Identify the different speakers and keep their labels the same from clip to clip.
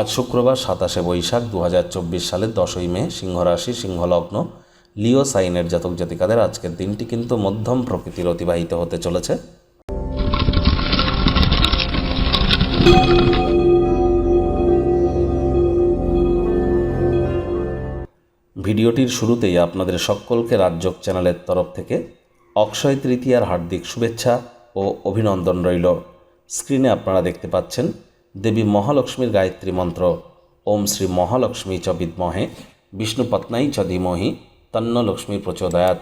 Speaker 1: আজ শুক্রবার সাতাশে বৈশাখ দু হাজার চব্বিশ সালের দশই মে, সিংহরাশি, সিংহলগ্ন, লিও সাইনের জাতক জাতিকাদের আজকের দিনটি কিন্তু মধ্যম প্রকৃতির অতিবাহিত হতে চলেছে। ভিডিওটির শুরুতেই আপনাদের সকলকে রাজ্যক চ্যানেলের তরফ থেকে অক্ষয় তৃতীয়ার হার্দিক শুভেচ্ছা ও অভিনন্দন রইল। স্ক্রিনে আপনারা দেখতে পাচ্ছেন দেবী মহালক্ষ্মীর গায়ত্রী মন্ত্র। ওম শ্রী মহালক্ষ্মী চ বিদ্মহে বিষ্ণুপত্নাই চ ধীমহি, তন্ন লক্ষ্মী প্রচোদয়াত।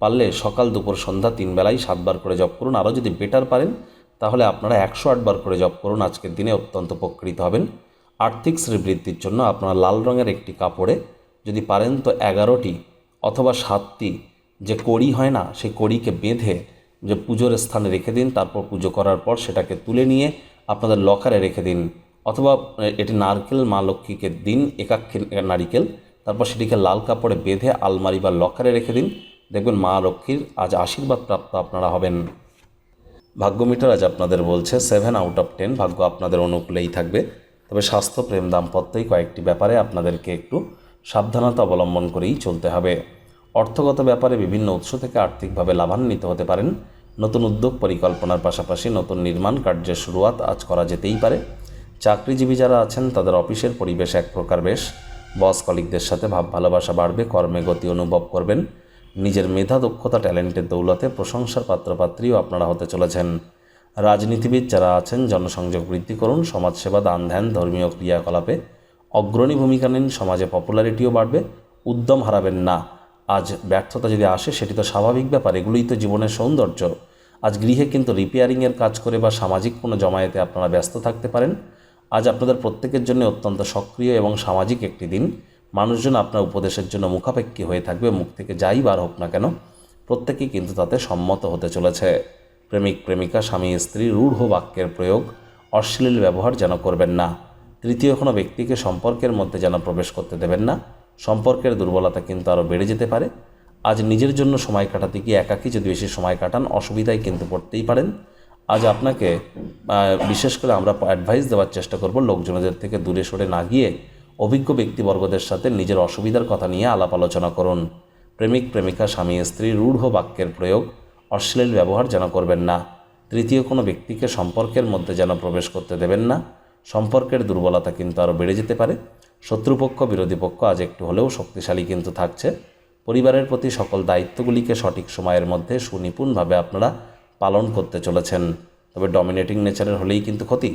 Speaker 1: পারলে সকাল দুপুর সন্ধ্যা তিন বেলায় সাতবার করে জপ করুন। আরও যদি বেটার পারেন, তাহলে আপনারা একশো আটবার করে জপ করুন। আজকের দিনে অত্যন্ত উপকৃত হবেন। আর্থিক শ্রীবৃদ্ধির জন্য আপনারা লাল রঙের একটি কাপড়ে যদি পারেন তো এগারোটি অথবা সাতটি যে কড়ি হয় না, সেই কড়িকে বেঁধে যে পুজোর স্থানে রেখে দিন, তারপর পুজো করার পর সেটাকে তুলে নিয়ে আপনাদের লকারে রেখে দিন, অথবা এটি নারকেল মা লক্ষ্মীকে দিন, একাক্ষী নারিকেল। তারপর সেটিকে লাল কাপড়ে বেঁধে আলমারি বা লকারে রেখে দিন। দেখবেন মা লক্ষ্মীর আজ আশীর্বাদ প্রাপ্ত আপনারা হবেন। ভাগ্য মিটার আজ আপনাদের বলছে সেভেন আউট অফ টেন ভাগ্য আপনাদের অনুকূলেই থাকবে। তবে স্বাস্থ্য, প্রেম, দাম্পত্যই কয়েকটি ব্যাপারে আপনাদেরকে একটু সাবধানতা অবলম্বন করেই চলতে হবে। অর্থগত ব্যাপারে বিভিন্ন উৎস থেকে আর্থিকভাবে লাভান্বিত হতে পারেন। নতুন উদ্যোগ পরিকল্পনার পাশাপাশি নতুন নির্মাণ কার্যের শুরুয়াত আজ করা যেতেই পারে। চাকরিজীবী যারা আছেন, তাদের অফিসের পরিবেশ এক প্রকার বেশ। বস কলিকদের সাথে ভাব ভালোবাসা বাড়বে, কর্মে গতি অনুভব করবেন। নিজের মেধা, দক্ষতা, ট্যালেন্টের দৌলতে প্রশংসার পাত্রপাত্রীও আপনারা হতে চলেছেন। রাজনীতিবিদ যারা আছেন, জনসংযোগ বৃদ্ধি করুন, সমাজসেবা, দান ধ্যান, ধর্মীয় ক্রিয়াকলাপে অগ্রণী ভূমিকা নিন, সমাজে পপুলারিটিও বাড়বে, উদ্যম হারাবেন না। আজ ব্যর্থতা যদি আসে, সেটি তো স্বাভাবিক ব্যাপার। এগুলোই তো জীবনের সৌন্দর্য। আজ গৃহে কিন্তু রিপেয়ারিংয়ের কাজ করে বা সামাজিক কোনো জমায়েতে আপনারা ব্যস্ত থাকতে পারেন। আজ আপনাদের প্রত্যেকের জন্য অত্যন্ত সক্রিয় এবং সামাজিক একটি দিন। মানুষজন আপনার উপদেশের জন্য মুখাপেক্ষী হয়ে থাকবে, মুখ থেকে যাই বার হোক না কেন। প্রত্যেকেই কিন্তু তাতে সম্মত হতে চলেছে। প্রেমিক, প্রেমিকা, স্বামী, স্ত্রী, রূঢ় বাক্যের প্রয়োগ, অশ্লীল ব্যবহার যেন করবেন না। তৃতীয় কোনো ব্যক্তিকে সম্পর্কের মধ্যে যেন প্রবেশ করতে দেবেন না। সম্পর্কের দুর্বলতা কিন্তু আরও বেড়ে যেতে পারে। আজ নিজের জন্য সময় কাটাতে গিয়ে একাকী যদি বেশি সময় কাটান, অসুবিধায় কিন্তু পড়তেই পারেন। আজ আপনাকে বিশেষ করে আমরা অ্যাডভাইস দেওয়ার চেষ্টা করব লোকজনদের থেকে দূরে সরে না গিয়ে অভিজ্ঞ ব্যক্তিবর্গদের সাথে নিজের অসুবিধার কথা নিয়ে আলাপ আলোচনা করুন। প্রেমিক, প্রেমিকা, স্বামী, স্ত্রী, রূঢ় বাক্যের প্রয়োগ, অশ্লীল ব্যবহার যেন করবেন না। তৃতীয়, কোনো ব্যক্তিকে সম্পর্কের মধ্যে যেন প্রবেশ করতে দেবেন না। সম্পর্কের দুর্বলতা কিন্তু আরও বেড়ে যেতে পারে। শত্রুপক্ষ, বিরোধী পক্ষ আজ একটু হলেও শক্তিশালী কিন্তু থাকছে। পরিবারের প্রতি সকল দায়িত্বগুলিকে সঠিক সময়ের মধ্যে সুনিপুণভাবে আপনারা পালন করতে চলেছেন। তবে ডমিনেটিং নেচারের হলেই কিন্তু ক্ষতি।